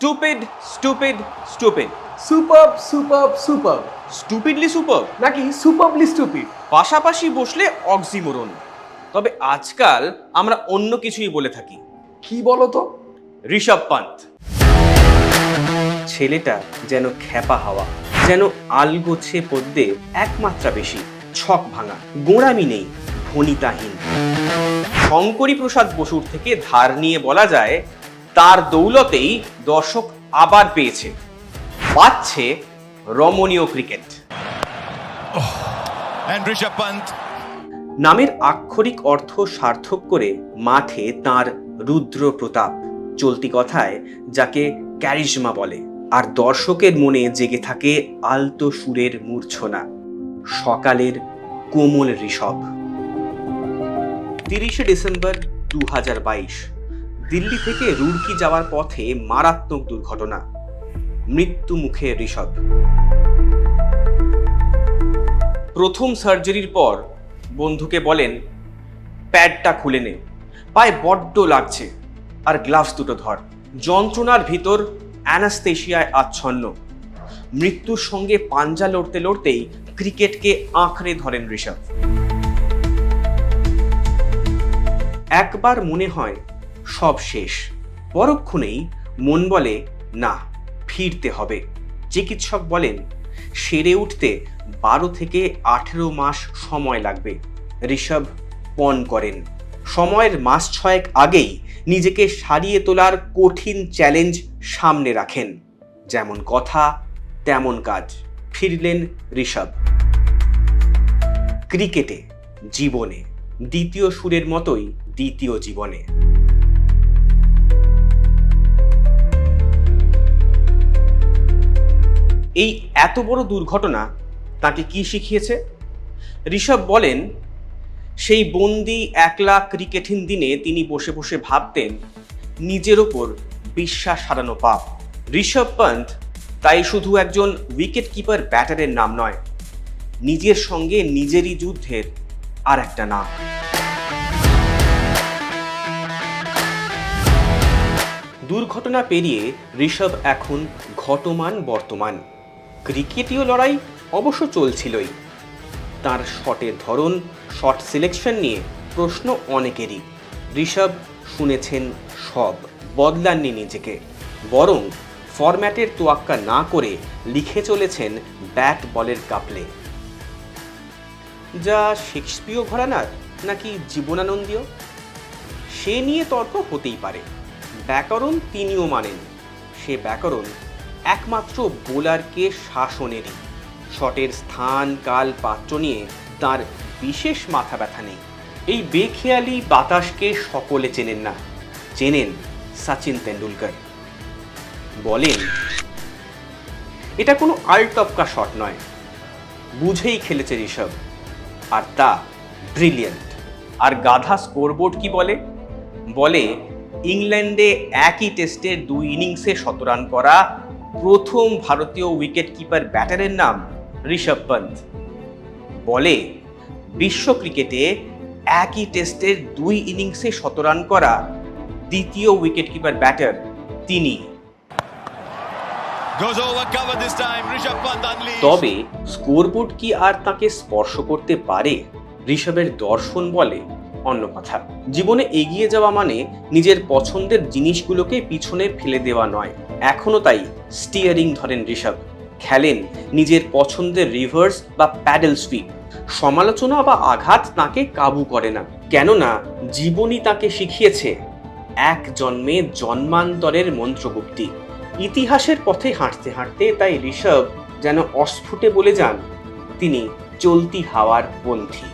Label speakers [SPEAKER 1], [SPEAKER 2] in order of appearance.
[SPEAKER 1] Stupid stupid stupid
[SPEAKER 2] super super super
[SPEAKER 1] stupidly super
[SPEAKER 2] নাকি superly stupid
[SPEAKER 1] পাশাপাশি বসলে oxymoron. তবে আজকাল আমরা অন্য কিছুই বলে থাকি।
[SPEAKER 2] কি বলো তো?
[SPEAKER 1] ঋষভ পান্ত ছেলেটা যেন খ্যাপা হাওয়া যেন আলগোছে পদ্মে একমাত্রা বেশি ছক ভাঙা গোড়ামি নেই ভনিতাহীন শঙ্করী প্রসাদ বসুর থেকে ধার নিয়ে বলা যায় তার দৌলতেই দর্শক আবার পেয়েছে। পাচ্ছে রমণীয় ক্রিকেট।
[SPEAKER 3] Pant
[SPEAKER 1] নামের আক্ষরিক অর্থ সার্থক করে মাঠে তার রুদ্র প্রতাপ। চলতি কথায় যাকে ক্যারিশমা বলে। আর দর্শকের মনে জেগে থাকে আলতো সুরের মূর্ছনা। সকালের কোমল ঋষভ। তিরিশে ডিসেম্বর দু হাজার বাইশ। দিল্লি থেকে রুড়কি যাওয়ার পথে মারাত্মক দুর্ঘটনা। মৃত্যু মুখে ঋষভ প্রথম সার্জারির পর বন্ধুকে বলেন, প্যাডটা খুলে নে। পায়ে বড্ড লাগছে আর গ্লাভস দুটো ধর। যন্ত্রণার ভিতর অ্যানাস্থেশিয়ায় আচ্ছন্ন। মৃত্যুর সঙ্গে পাঞ্জা লড়তে লড়তেই ক্রিকেটকে আঁকড়ে ধরেন ঋষভ একবার মনে হয় সব শেষ। পরক্ষণেই মন বলে, না, ফিরতে হবে। চিকিৎসক বলেন, সেরে উঠতে বারো থেকে আঠেরো মাস সময় লাগবে। ঋষভ পণ করেন, সময়ের মাস ছয়েক আগেই নিজেকে সারিয়ে তোলার কঠিন চ্যালেঞ্জ সামনে রাখেন। যেমন কথা, তেমন কাজ। ফিরলেন ঋষভ। ক্রিকেটে, জীবনে, দ্বিতীয় সুরের মতোই দ্বিতীয় জীবনে। এই এত বড় দুর্ঘটনা তাকে কি শিখিয়েছে? ঋষভ বলেন, সেই বন্দি একলা ক্রিকেটহীন দিনে তিনি বসে বসে ভাবতেন, নিজের ওপর বিশ্বাস হারানো পাপ। ঋষভ পন্থ তাই শুধু একজন উইকেট কিপার ব্যাটারের নাম নয়, নিজের সঙ্গে নিজেরই যুদ্ধের আর একটা নাম। দুর্ঘটনা পেরিয়ে ঋষভ এখন ঘটমান বর্তমান। ক্রিকেটীয় লড়াই অবশ্য চলছিলই। তার শটের ধরন, শট সিলেকশন নিয়ে প্রশ্ন অনেকেরই। ঋষভ শুনেছেন সব, বদলাননি নিজেকে। বরং ফরম্যাটের তোয়াক্কা না করে লিখে চলেছেন ব্যাট বলের কাপলে। যা শেক্সপিয় ঘরানার নাকি জীবনানন্দীয়? সে নিয়ে তর্ক হতেই পারে। ব্যাকরণ তিনিও মানেন। সে ব্যাকরণ একমাত্র বোলারকে শাসনেরই। শটের স্থান কাল পাত্র নিয়ে তার বিশেষ মাথা ব্যথা নেই। এই বেখেয়ালি বাতাসকে সকলে চেনেন না। চেনেন সচিন তেন্ডুলকর। বলেন, এটা কোনো আলটপকা শট নয়। বুঝেই খেলেছে ঋষভ আর তা ব্রিলিয়েন্ট। আর গাধা স্কোরবোর্ড কি বলে? বলে, ইংল্যান্ডে একই টেস্টের দুই ইনিংসে শতরান করা প্রথম ভারতীয় উইকেট কিপার ব্যাটারের নাম ঋষভ পন্থ। বলে বিশ্ব ক্রিকেটে একই টেস্টের দুই ইনিংসে শতরান করা দ্বিতীয় উইকেট কিপার ব্যাটার তিনি. তবে স্কোরবোর্ড কি আর তাকে স্পর্শ করতে পারে? ঋষভের দর্শন বলে অন্য কথা। জীবনে এগিয়ে যাওয়া মানে নিজের পছন্দের জিনিসগুলোকে পিছনে ফেলে দেওয়া নয়। এখনও তাই স্টিয়ারিং ধরেন ঋষভ। খেলেন নিজের পছন্দের রিভার্স বা প্যাডেল সুইপ সমালোচনা বা আঘাত তাকে কাবু করে না। কেননা জীবনই তাকে শিখিয়েছে এক জন্মে জন্মান্তরের মন্ত্রগুপ্তি ইতিহাসের পথে হাঁটতে হাঁটতে তাই ঋষভ যেন অস্ফুটে বলে যান, তিনি চলতি হাওয়ার পন্থী